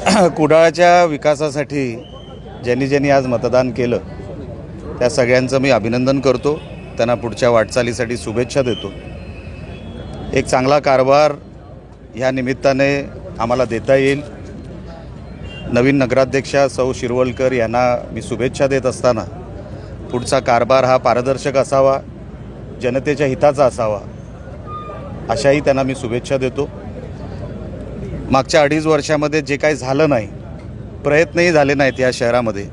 कुडाळच्या विकासासाठी ज्यांनी ज्यांनी आज मतदान केलं त्या सगळ्यांचं मी अभिनंदन करतो. त्यांना पुढच्या वाटचालीसाठी शुभेच्छा देतो. एक चांगला कारभार ह्या निमित्ताने आम्हाला देता येईल. नवीन नगराध्यक्षा सौ शिरवलकर यांना मी शुभेच्छा देत असताना पुढचा कारभार हा पारदर्शक असावा जनतेच्या हिताचा असावा अशाही त्यांना मी शुभेच्छा देतो. मागच्या अडीच वर्षामध्ये जे काही झालं नाही प्रयत्नही झाले नाहीत या शहरामध्ये.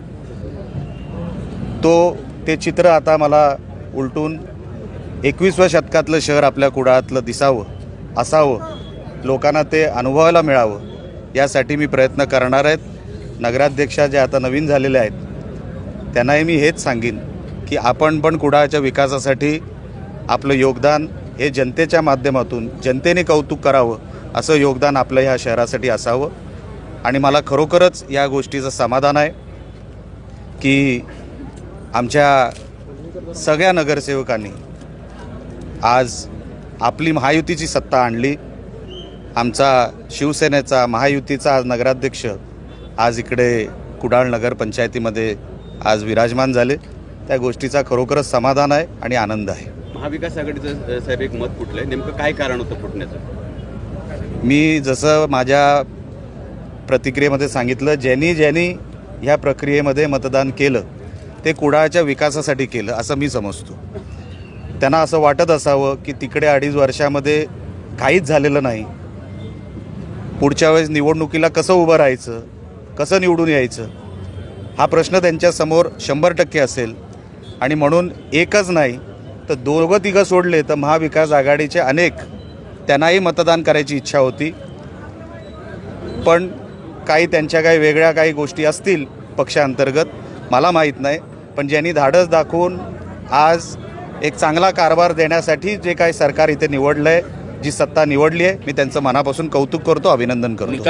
तो ते चित्र आता मला उलटून एकवीसव्या शतकातलं शहर आपल्या कुडाळातलं दिसावं असावं लोकांना ते अनुभवायला मिळावं यासाठी मी प्रयत्न करणार आहेत. नगराध्यक्षा ज्या आता नवीन झालेल्या आहेत त्यांनाही मी हेच सांगेन की आपण पण कुडाळच्या विकासासाठी आपलं योगदान हे जनतेच्या माध्यमातून जनतेने कौतुक करावं असं योगदान आपलं ह्या शहरासाठी असावं. आणि मला खरोखरच या गोष्टीचं समाधान आहे की आमच्या सगळ्या नगरसेवकांनी आज आपली महायुतीची सत्ता आणली. आमचा शिवसेनेचा महायुतीचा आज नगराध्यक्ष आज इकडे कुडाळ नगर पंचायतीमध्ये आज विराजमान झाले. त्या गोष्टीचा खरोखरच समाधान आहे आणि आनंद आहे. महाविकास आघाडीचं साहेब एक मत फुटलंय. नेमकं काय कारण होतं फुटण्याचं? मी जसं माझ्या प्रतिक्रियेमध्ये सांगितलं ज्यांनी ज्यांनी ह्या प्रक्रियेमध्ये मतदान केलं ते कुडाळच्या विकासासाठी केलं असं मी समजतो. त्यांना असं वाटत असावं की तिकडे अडीच वर्षामध्ये काहीच झालेलं नाही. पुढच्या वेळेस निवडणुकीला कसं उभं राहायचं कसं निवडून यायचं हा प्रश्न त्यांच्यासमोर शंभर टक्के असेल. आणि म्हणून एकच नाही तर दोघं तिघं सोडले तर महाविकास आघाडीचे अनेक त्यांनाही मतदान करायची इच्छा होती. पण काही त्यांच्या काही वेगळ्या काही गोष्टी असतील पक्षांतर्गत मला माहीत नाही. पण ज्यांनी धाडस दाखवून आज एक चांगला कारभार देण्यासाठी जे काही सरकार इथे निवडलं आहे जी सत्ता निवडली आहे मी त्यांचं मनापासून कौतुक करतो अभिनंदन करतो.